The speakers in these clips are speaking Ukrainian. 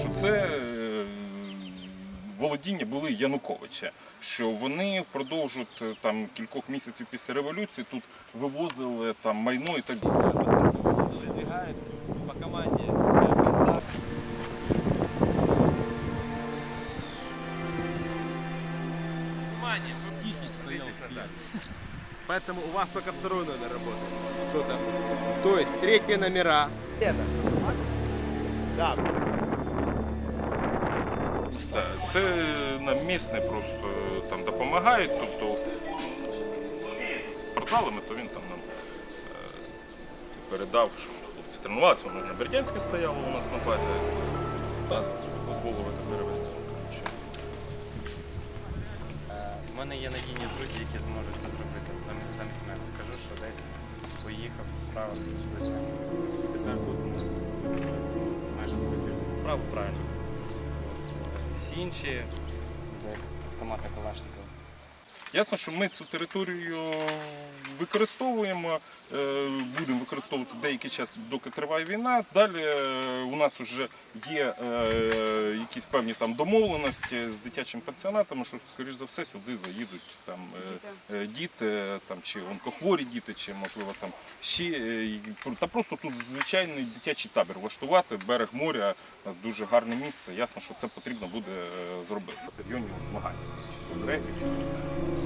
що це е, володіння були Януковича, що вони впродовж е, там кількох місяців після революції тут вивозили там майно і так далі. По. Поэтому у вас только второй номер работает. Что там? То есть третьи номера. Это. Да. Так, Це нам місне просто там допомагають, тобто з спортзалами, то він там нам е, це передав, що хлопці тренувалися, воно на Бердянське стояло у нас на базі. Дозволили перевести. У мене є надійні друзі, які зможуть це зробити замість мене. Скажу, що десь поїхав, щось. Тепер тут майже правильно. Інші автомати Калашникова. Ясно, що ми цю територію використовуємо, е, будемо використовувати деякий час, доки триває війна. Далі е, у нас вже є е, якісь певні там домовленості з дитячими пансіонатами, що, скоріш за все, сюди заїдуть там діти, там чи онкохворі діти, чи можливо там ще та просто тут звичайний дитячий табір влаштувати, берег моря, дуже гарне місце. Ясно, що це потрібно буде зробити. Батальйонні змагання. Чи то з регбі, чи з Те,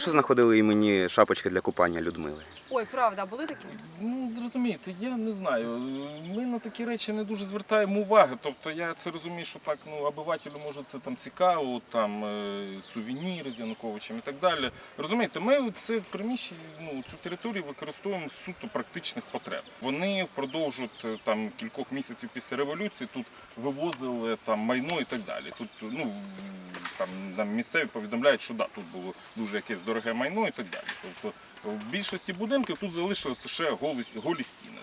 що знаходили імені шапочки для купання Людмили. Ой, правда, були такі? Ну, зрозумієте, я не знаю. Ми на такі речі не дуже звертаємо уваги. Тобто я це розумію, що так ну обивателю може це там цікаво, там е, сувеніри з Януковичем і так далі. Розумієте, ми це приміщення, ну цю територію використовуємо з суто практичних потреб. Вони впродовж е, там кількох місяців після революції тут вивозили там майно і так далі. Тут ну там нам місцеві повідомляють, що да, тут було дуже якесь дороге майно і так далі. Тобто в більшості будинків тут залишилися ще голі, голі стіни.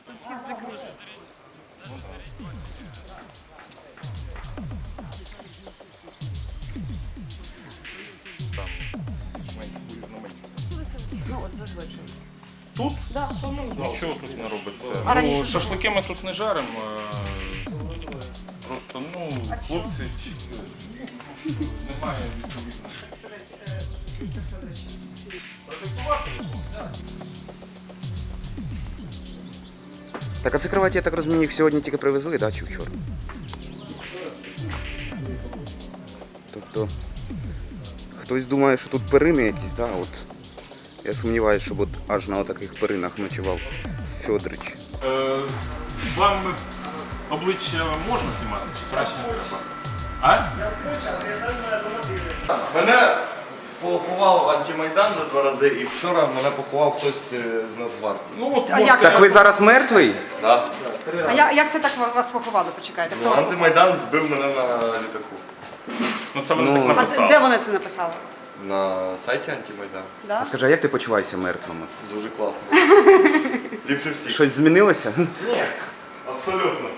Тут Да, нічого тут не робиться. А Ну, раніше шашлики ми тут не жаримо. е, Просто ну, хлопці чи- немає відповідно. Так, а це кроваті, я так розумію, їх сьогодні тільки привезли, да, чи вчора? Тобто, хтось думає, що тут перини якісь, да, от. Я сумніваюся, щоб от аж на таких перинах ночував Фьодрич. Е, Вам обличчя можна знімати чи краще не треба? А? Мене поховав антимайдан вже два рази, і вчора мене поховав хтось е, з Нацгвардії. Ну от А як Так ви зараз мертвий? Да. А я, як це так вас поховали? Почекайте. Хто Ну, вас антимайдан збив мене на літаку. Ну це вони Ну, так? А де вони це написали? На сайті антимайдан. Да? Скажи, а як ти почуваєшся мертвими? Дуже класно. Ліпше всіх. Щось змінилося? Ні, абсолютно.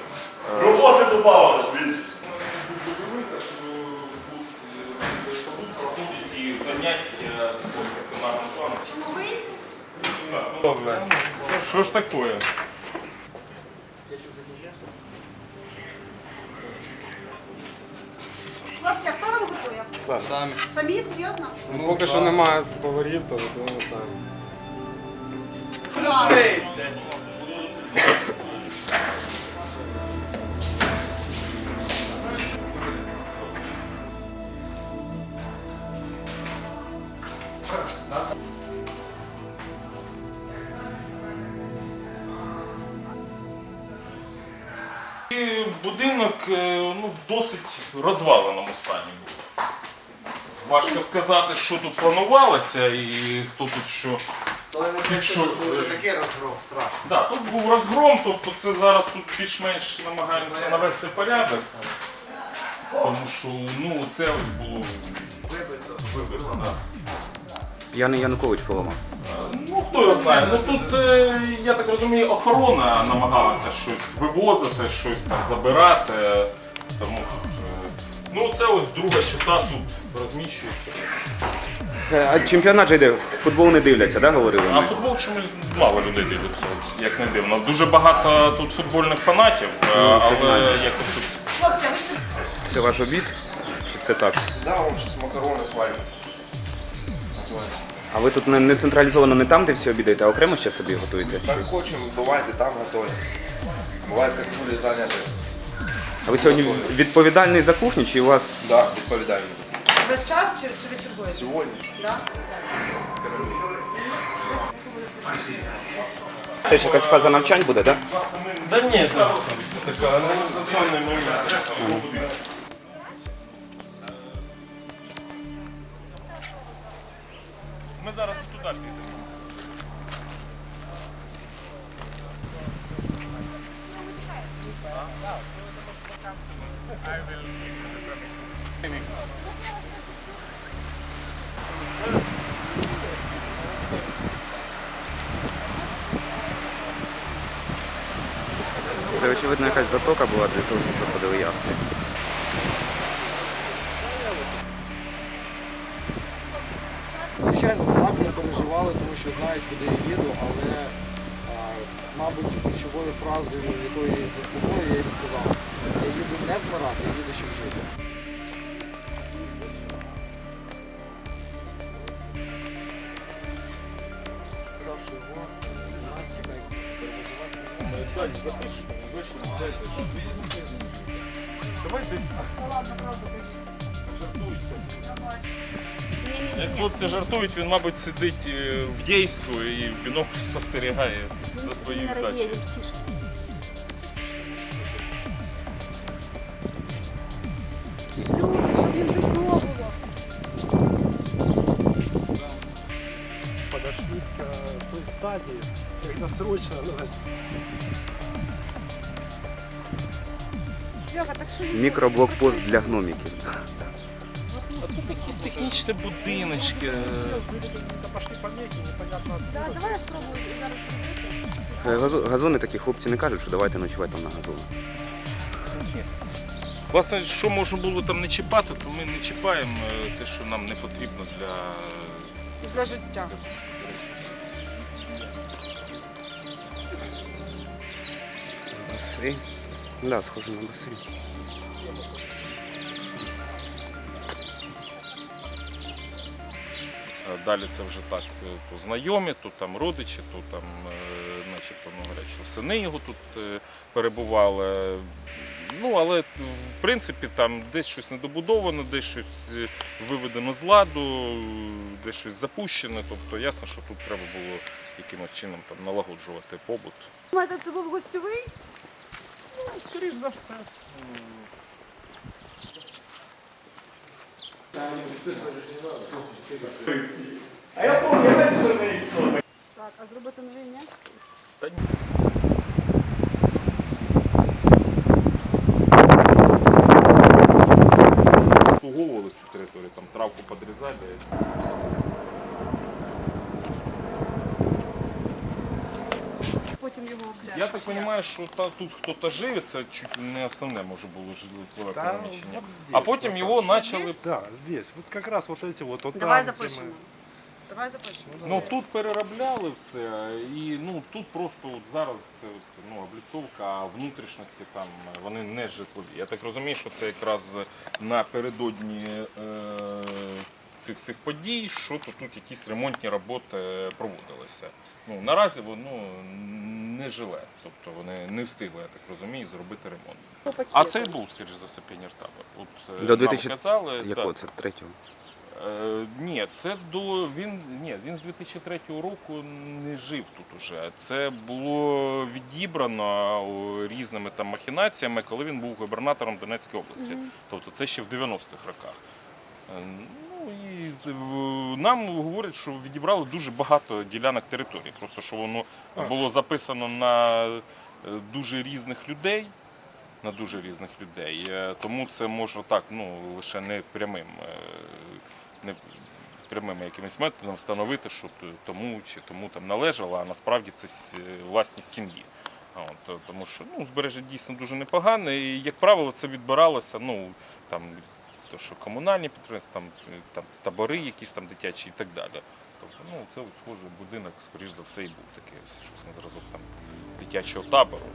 Роботи додавали ж більше. Заняття по стаціонарному плану. Чому ви? Добре. Що ж таке? Хлопці, а хто вам готує? Самі. Самі? Серйозно? Ну, поки що немає поварів, то готуємо самі. І будинок е, ну, в досить розваленому стані був. Важко сказати, що тут планувалося і хто тут що. Якщо, Такий розгром страшно. да, тут був розгром, тобто це зараз тут більш-менш намагаємося навести порядок. Тому що ну, це ось було вибито. Да. П'яний Янукович поламав. Ну, хто його знає. Ну тут, е, я так розумію, охорона намагалася щось вивозити, щось там забирати. Тому е, ну це ось друга щита тут розміщується. Е, А чемпіонат же йде, футбол не дивляться, да, говорили? А футбол чомусь мало людей дивиться, як не дивно. Дуже багато тут футбольних фанатів, е, але якось тут Хлопці, ви ж це Це ваш обід? Чи це так? Да, он сейчас макароны сварит. А ви тут не, не централізовано не там, де всі обідаєте, а окремо ще собі готуєте? Как хочем, бывает и там готовим. Бывает кастрюли заняты. А ви сьогодні відповідальний за кухню, чи у вас Да, відповідально. весь час чи, чи ви чергуєте? Сьогодні. Да? теж якась фаза навчань буде, так? Да ні, зараз така організаційний момент. Зараз туди підемо. Це очевидно якась затока була для того, щоб проходили яхти. Звичайно, так не переживали, тому що знають, куди я їду, але, а, мабуть, ключовою фразою, якою я заспокоюю, я їм сказав, я їду не вмирати, я їду щоб жити. Що його Настя перевозувати. Як хлопці жартують, він, мабуть, сидить е, в Єйську і в бінокль спостерігає за своєю дачею. подошли к э, той стадии, когда срочно надо Мікроблокпост для гноміків. Тут якісь технічні будиночки. давай я спробую. Е, газо- Газони такі хлопці не кажуть, що давайте ночувати там на газоні. Власне, що можна було там не чіпати, то ми не чіпаємо е, те, що нам не потрібно для. Для життя. Басейн. Да, схоже на басейн. Далі це вже так е, то знайомі, тут там родичі, тут там, е, начебто, ну, говорять, що сини його тут е, перебували. Ну, але в принципі там десь щось недобудовано, десь щось е, виведено з ладу, десь щось запущене. Тобто ясно, що тут треба було якимось чином там налагоджувати побут. Думаєте, це був гостьовий? Скоріш за все. Так, а зробити новий ні? Обслуговували цю територію, там травку подрізали. Потім його обляж. Я так розумію, що та, тут хтось живе, це чуть не основне може було житлове Та, приміщення. от здесь, А потім вот його так. почали. Да, здесь. Вот как раз вот эти вот. вот Давай там, где мы- запишемо. Давай запишемо. Ну тут переробляли все, і ну тут просто от зараз це от, ну, обліцовка, а внутрішності там вони не житлові. Я так розумію, що це якраз напередодні е, цих всіх подій, що то тут якісь ремонтні роботи проводилися. Ну наразі воно не жиле, тобто вони не встигли, я так розумію, зробити ремонт. А це і був, скоріш за все, піонер-табор. От е, До нам казали, Якого так. це третього? Е, ні, це до він ні, він з 2003 року не жив тут уже. Це було відібрано різними там махінаціями, коли він був губернатором Донецької області. Тобто це ще в 90-х роках. І нам говорять, що відібрали дуже багато ділянок території. Просто що воно було записано на е, дуже різних людей. На дуже різних людей. Е, Тому це можна так, ну лише не прямим, е, не прямими якимись методом встановити, що тому чи тому там належало, а насправді це власність сім'ї. От, тому що ну, збережжя дійсно дуже непогане, і, як правило, це відбиралося ну, там, то що комунальні підприємства, там, е, там табори, якісь там дитячі і так далі. Тобто, ну, це схоже будинок, скоріш за все, і був такий ось, щось на зразок там дитячого табору.